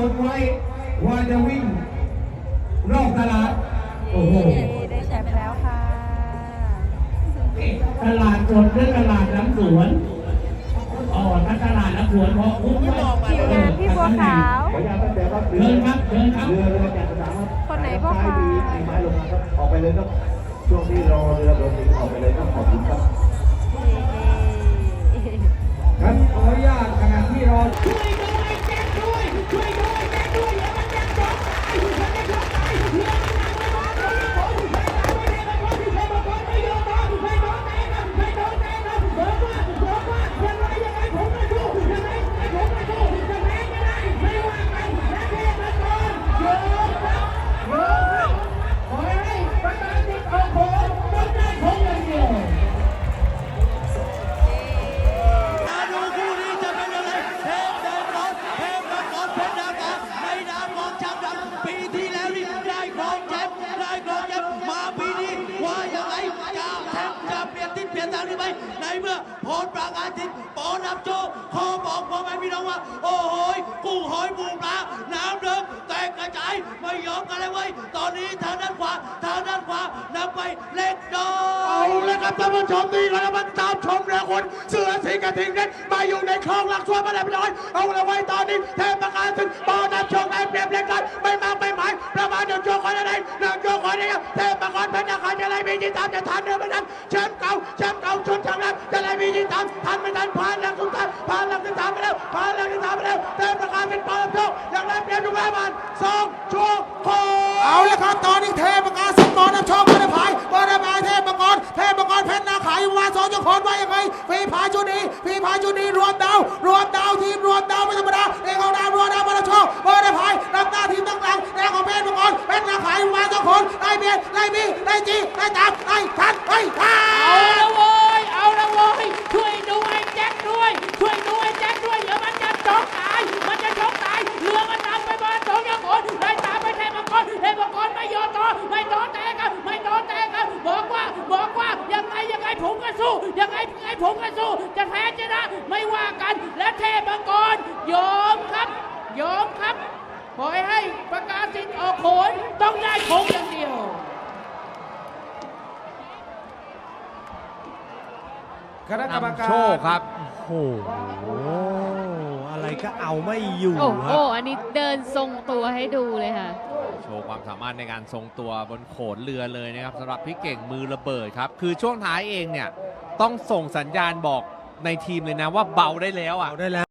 ำหนดไว้ว่าจะวิ่งรอบตลาด โอ้โห ได้แชมป์แล้วค่ะ ตลาดสดหรือตลาดน้ำสวน อ๋อถ้าตลาดน้ำสวนพอคุ้มไหมทีมงานพี่บัวขาวขออนุญาตตั้งแต่ว่าเชิญครับเชิญครับเรือเรือจากสนามครับ คนไหนพ่อคะซ้ายมีไม้ลงมาครับออกไปเลยครับ ช่วงที่รอเรือลงางหรือไม่ในเมื่อโพลประกาศทิศปอนำโชคขอบอกพ่อแม่พี่น้องว่า โอ้โหกุ้งหอยปูปลาน้ำเดิมแตกกระจายไม่ยอมกันเลยเว้ยตอนนี้ทางด้านขวาทางด้านขวานำไปเล็กน้อยเอาเลยครับท่านผู้ชมนี่ก็แล้วมันตามชมเรือคนเสือสิงกระทิงเน็ตมาอยู่ในคลองหลักสวนมาได้ไม่น้อยเอาละไว้ตอนนี้เทพ หนึ่งโชคคนละไหนเทพประกาศเป็นาคารจะไรมีที่ตามจะทันเดินไม่ทันแชมป์เก่าแชมป์เก่าชนทางนั้นจะไรมีที่ตามทันไม่ทันผ่านหลักสุดท้ายผ่านหลักที่สามไปแล้วผ่านหลักที่สามไปแล้วเทพประกาศเป็นปอนำโชคอย่างไรเปรียบทุกรายมันสองโชคโคเอาละครับตอนนี้เทพกาสมรนำโชคบอลพายบอลพายเทพกรเทพกรเพชรนาขายวาสองจ้าคนว่ายังไงฝีพายชุดนี้ฝีพายชุดนี้รวมดาวรวมดาวทีมรวม ได้เบียดได้บีได้จีได้ตามได้ทันได้ทันเอาละโว้ย เอาละโว้ย ช่วยดูไอ้แจ็คด้วย ช่วยดูไอ้แจ็คด้วย เดี๋ยวมันจะช็อกตาย มันจะช็อกตาย เรือมันนำไปมาสองย่างคนได้ตามไปเทพกรเทพกรไม่ยอมต่อไม่ต่อแต่กันไม่ต่อแต่กันบอกว่า บอกว่า ยังไงยังไงผมก็สู้ ยังไงยังไงผมก็สู้ จะแพ้ชนะ ไม่ว่ากัน และเทพกรยอมครับ ยอมครับปล่อยให้ประกาศสิทธิ์ออกโขนต้องได้คงอย่างเดียว คณะกรรมการโชคครับ โอ้โห อะไรก็เอาไม่อยู่โอ้คโห รับ อันนี้เดินทรงตัวให้ดูเลยค่ะ โชว์ความสามารถในการทรงตัวบนโขนเรือเลยนะครับสำหรับพี่เก่งมือระเบิดครับ คือช่วงท้ายเองเนี่ย ต้องส่งสัญญาณบอกในทีมเลยนะว่าเบาได้แล้วอะ เอาได้แล้ว